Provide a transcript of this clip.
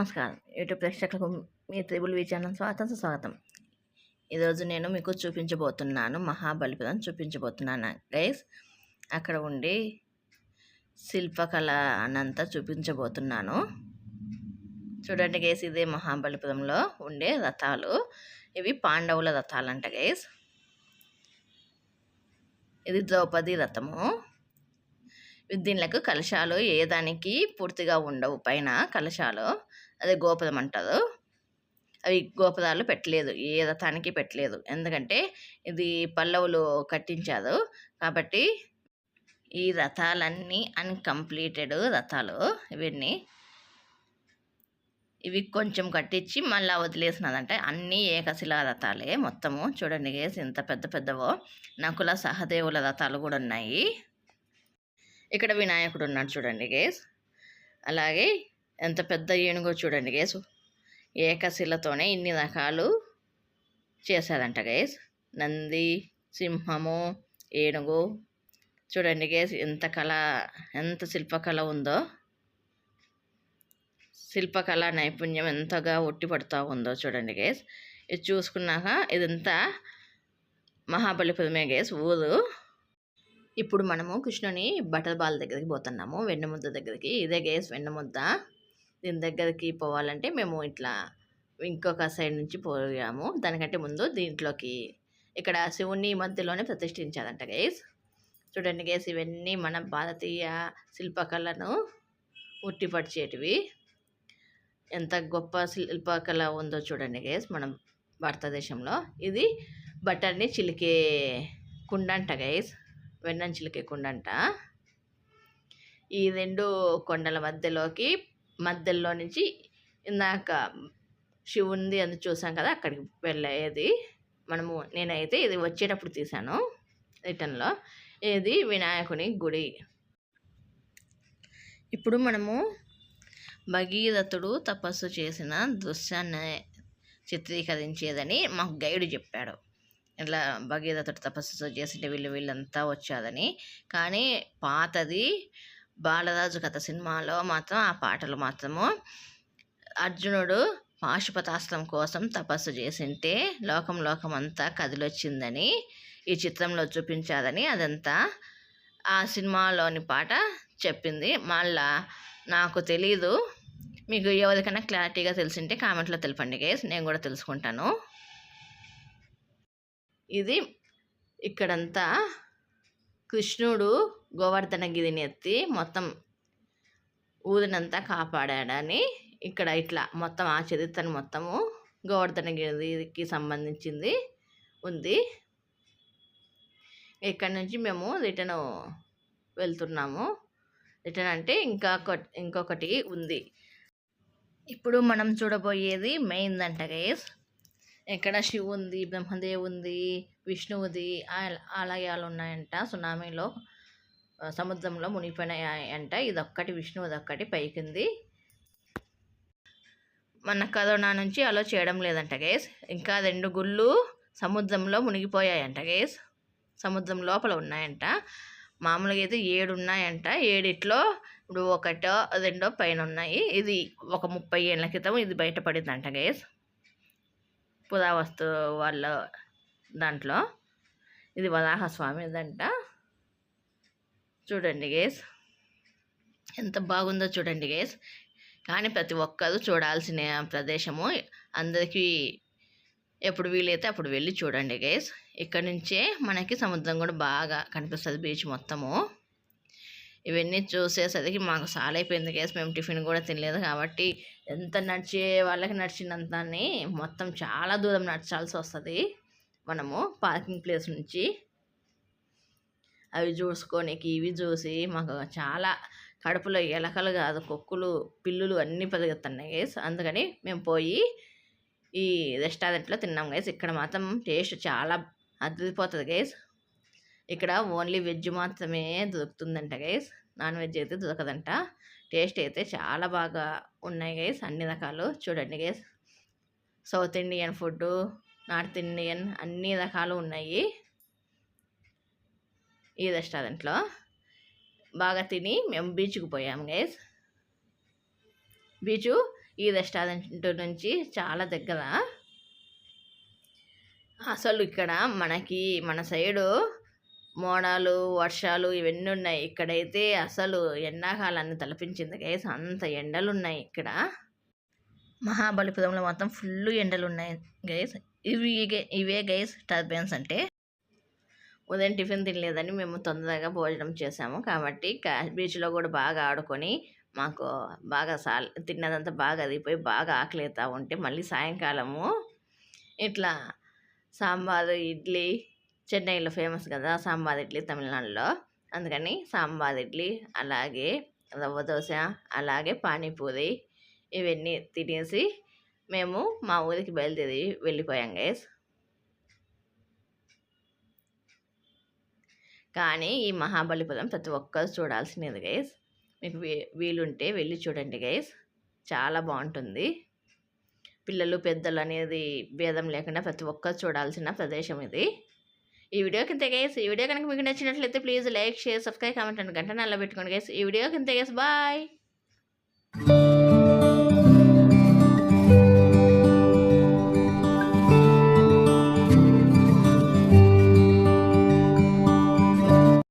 నమస్కారం. యూట్యూబ్ ప్రేక్షకులకు మీ త్రిబుల్ వి ఛానల్ స్వాగతం సుస్వాగతం. ఈరోజు నేను మీకు చూపించబోతున్నాను మహాబలిపురం చూపించబోతున్నాను. గైస్ అక్కడ ఉండి శిల్పకళ అనంతా చూపించబోతున్నాను. చూడండి గైస్ ఇదే మహాబలిపురంలో ఉండే రథాలు. ఇవి పాండవుల రథాలు అంట గైస్. ఇది ద్రౌపది రథము. దీనిలకు కలశాలు ఏ దానికి పూర్తిగా ఉండవు. పైన కలశాలు. అదే గోపురం అంటారు. అవి గోపురాలు పెట్టలేదు. ఏ రథానికి పెట్టలేదు. ఎందుకంటే ఇది పల్లవులు కట్టించారు. కాబట్టి ఈ రథాలన్నీ అన్కంప్లీటెడ్ రథాలు ఇవన్నీ. ఇవి కొంచెం కట్టించి మళ్ళీ వదిలేసినదంటే అన్నీ ఏకశిలా రథాలే మొత్తము. చూడండి గేస్ ఎంత పెద్ద పెద్దవో. నకుల సహదేవుల రథాలు కూడా ఉన్నాయి. ఇక్కడ వినాయకుడు ఉన్నాడు చూడండి గేస్ అలాగే ఎంత పెద్ద ఏనుగో చూడండి గేస్. ఏకశిలతోనే ఇన్ని రకాలు చేశారంట గేస్. నంది సింహము ఏనుగు. చూడండి గేస్ ఎంత కళ ఎంత శిల్పకళ ఉందో. శిల్పకళ నైపుణ్యం ఎంతగా ఒట్టిపడుతూ ఉందో చూడండి గేస్. ఇది చూసుకున్నాక ఇదంతా మహాబలిపురమే గేస్ ఊరు. ఇప్పుడు మనము కృష్ణుని బట్టల బాల్ దగ్గరికి పోతున్నాము. వెన్నముద్ద దగ్గరికి. ఇదే గేస్ వెన్నముద్ద. దీని దగ్గరికి పోవాలంటే మేము ఇట్లా ఇంకొక సైడ్ నుంచి పోయాము. దానికంటే ముందు దీంట్లోకి ఇక్కడ శివుని మధ్యలోనే ప్రతిష్ఠించారంట గైస్ చూడండి గేస్ ఇవన్నీ మన భారతీయ శిల్పకళను ఉట్టిపడిచేటివి ఎంత గొప్ప శిల్పకళ ఉందో చూడండి గేస్ మన భారతదేశంలో. ఇది బటర్ని చిలికే కుండంట గైస్ వెన్నం చిలికే కుండంట. ఈ రెండు కొండల మధ్యలోకి మధ్యలో నుంచి ఇందాక శివుంది అని చూసాం కదా అక్కడికి వెళ్ళేది. మనము నేనైతే ఇది వచ్చేటప్పుడు తీసాను రిటర్న్లో ఇది వినాయకుని గుడి. ఇప్పుడు మనము భగీరథుడు తపస్సు చేసిన దృశ్యాన్ని చిత్రీకరించేదని మాకు గైడ్ చెప్పాడు. ఇట్లా భగీరథుడు తపస్సు చేసింటే వీళ్ళు వీళ్ళంతా వచ్చాదని కానీ పాతది బాలరాజు కథ సినిమాలో మాత్రం ఆ పాటలు మాత్రము. అర్జునుడు పాశుపతాస్త్రం కోసం తపస్సు చేసింటే లోకం లోకం అంతా కదిలొచ్చిందని ఈ చిత్రంలో చూపించాదని అదంతా ఆ సినిమాలోని పాట చెప్పింది. మళ్ళా నాకు తెలీదు. మీకు ఎవరికైనా క్లారిటీగా తెలిసింటే కామెంట్లో తెలపండి గేస్. నేను కూడా తెలుసుకుంటాను. ఇది ఇక్కడంతా కృష్ణుడు గోవర్ధనగిరిని ఎత్తి మొత్తం ఊరినంతా కాపాడాడని ఇక్కడ ఇట్లా మొత్తం ఆ చరిత్రను మొత్తము గోవర్ధన గిరికి సంబంధించింది ఉంది. ఇక్కడ నుంచి మేము రిటర్న్ వెళ్తున్నాము. రిటర్న్ అంటే ఇంకా ఇంకొకటి ఉంది. ఇప్పుడు మనం చూడబోయేది మెయిన్ అంట గైస్ ఇక్కడ శివు ఉంది ఉంది విష్ణువుది ఆలయాలు ఉన్నాయంట సునామీలో. సముద్రంలో మునిగిపోయినాయంట ఇదొక్కటి విష్ణు ఒక్కటి పైకింది. మన కరోనా నుంచి అలో చేయడం లేదంట గేస్. ఇంకా రెండు గుళ్ళు సముద్రంలో మునిగిపోయాయంట గేస్. సముద్రం లోపల ఉన్నాయంట. మామూలుగా అయితే ఏడు ఉన్నాయంట. ఏడిట్లో ఇప్పుడు ఒకటో రెండో పైన ఉన్నాయి. ఇది ఒక ముప్పై ఏళ్ళ క్రితం ఇది బయటపడిందంట గేస్. పురావస్తు వాళ్ళ దాంట్లో. ఇది వరాహస్వామిదంట చూడండి గేస్ ఎంత బాగుందో చూడండి గేస్ కానీ ప్రతి ఒక్కరు చూడాల్సిన ప్రదేశము అందరికీ ఎప్పుడు వీలైతే అప్పుడు వెళ్ళి చూడండి గేస్ ఇక్కడ నుంచే మనకి సముద్రం కూడా బాగా కనిపిస్తుంది బీచ్ మొత్తము. ఇవన్నీ చూసేసరికి మాకు సాలైపోయింది గేస్ మేము టిఫిన్ కూడా తినలేదు కాబట్టి ఎంత నడిచే వాళ్ళకి నడిచినంత మొత్తం చాలా దూరం నడచాల్సి వస్తుంది మనము పార్కింగ్ ప్లేస్ నుంచి. అవి చూసుకోనికి ఇవి చూసి మాకు చాలా కడుపులో ఎలకలు కాదు కుక్కులు పిల్లులు అన్నీ పెరుగుతున్నాయి గైస్. అందుకని మేము పోయి ఈ రెస్టారెంట్లో తిన్నాం గైస్. ఇక్కడ మాత్రం టేస్ట్ చాలా అదిరిపోతుంది గైస్. ఇక్కడ ఓన్లీ వెజ్ మాత్రమే దొరుకుతుందంట గైస్. నాన్ వెజ్ అయితే దొరకదంట. టేస్ట్ అయితే చాలా బాగా ఉన్నాయి గైస్ అన్ని రకాలు. చూడండి guys. South Indian food north Indian అన్ని రకాలు ఉన్నాయి. ఈ రెస్టారెంట్లో. బాగా తిని మేము బీచ్కి పోయాము గైస్. బీచు ఈ రెస్టారెంట్ నుంచి చాలా దగ్గర. అసలు ఇక్కడ మనకి మన సైడు మోడాలు వర్షాలు ఇవన్నీ ఉన్నాయి. ఇక్కడైతే అసలు ఎండాకాలాన్ని తలపించింది గైస్. అంత ఎండలు ఉన్నాయి ఇక్కడ. మహాబలిపురంలో మొత్తం ఫుల్ ఎండలు ఉన్నాయి గైస్. ఇవి ఇవే గైస్ టర్బైన్స్ అంటే ఉదయం టిఫిన్ తినలేదని మేము తొందరగా భోజనం చేసాము. కాబట్టి బీచ్లో కూడా బాగా ఆడుకొని మాకు బాగా సాల్ తిన్నదంతా బాగా అదిపోయి బాగా ఆకలితా ఉంటే మళ్ళీ సాయంకాలము ఇట్లా సాంబారు ఇడ్లీ చెన్నైలో ఫేమస్ కదా సాంబార్ ఇడ్లీ తమిళనాడులో. అందుకని సాంబార్ ఇడ్లీ అలాగే రవ్వ దోశ అలాగే పానీపూరి ఇవన్నీ తినేసి మేము మా ఊరికి బయలుదేరి వెళ్ళిపోయాం గైస్ కానీ ఈ మహాబలిపురం ప్రతి ఒక్కరు చూడాల్సినది గైస్ మీకు వీలుంటే వెళ్ళి చూడండి గైస్ చాలా బాగుంటుంది. పిల్లలు పెద్దలు అనేది భేదం లేకుండా ప్రతి ఒక్కరు చూడాల్సిన ప్రదేశం ఇది. ఈ వీడియో కింద గైస్ ఈ వీడియో కనుక మీకు నచ్చినట్లయితే please like share subscribe comment and గంట నల్ల పెట్టుకోండి గైస్ ఈ వీడియో కింద గేస్ బాయ్